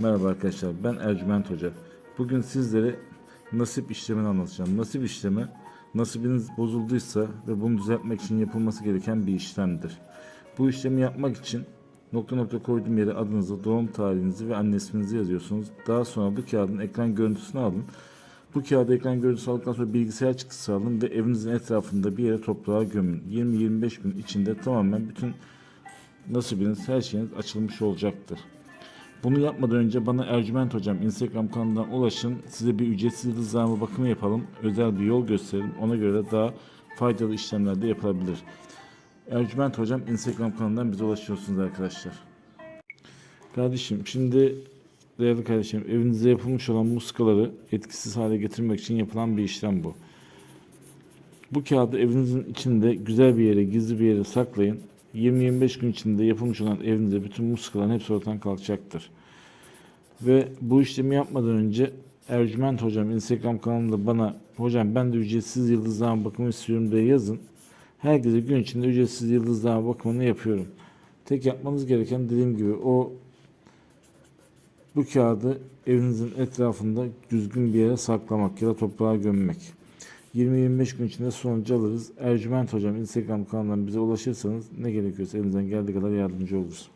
Merhaba arkadaşlar ben Ercüment Hoca. Bugün sizlere nasip işlemini anlatacağım. Nasip işlemi nasibiniz bozulduysa ve bunu düzeltmek için yapılması gereken bir işlemdir. Bu işlemi yapmak için nokta nokta koyduğum yere adınızı, doğum tarihinizi ve anne isminizi yazıyorsunuz. Daha sonra bu kağıdın ekran görüntüsünü alın. Bu kağıdı ekran görüntüsü aldıktan sonra bilgisayar çıktısı alın ve evinizin etrafında bir yere toprağa gömün. 20-25 gün içinde tamamen bütün nasibiniz, her şeyiniz açılmış olacaktır. Bunu yapmadan önce bana Ercüment Hocam Instagram kanalından ulaşın. Size bir ücretsiz yıldızlama bakımı yapalım. Özel bir yol gösterelim. Ona göre daha faydalı işlemler de yapılabilir. Ercüment Hocam Instagram kanalından bize ulaşıyorsunuz arkadaşlar. Kardeşim şimdi değerli kardeşim evinize yapılmış olan muskaları etkisiz hale getirmek için yapılan bir işlem bu. Bu kağıdı evinizin içinde güzel bir yere, gizli bir yere saklayın. 20-25 gün içinde yapılmış olan evinize bütün muskaların hepsi ortadan kalkacaktır. Ve bu işlemi yapmadan önce Ercüment Hocam Instagram kanalında bana hocam ben de ücretsiz yıldızlama bakımı istiyorum diye yazın. Herkese gün içinde ücretsiz yıldızlama bakımını yapıyorum. Tek yapmanız gereken dediğim gibi o bu kağıdı evinizin etrafında düzgün bir yere saklamak ya da toprağa gömmek. 20-25 gün içinde sonucu alırız. Ercüment Hocam Instagram kanalından bize ulaşırsanız ne gerekiyorsa elinizden geldiği kadar yardımcı oluruz.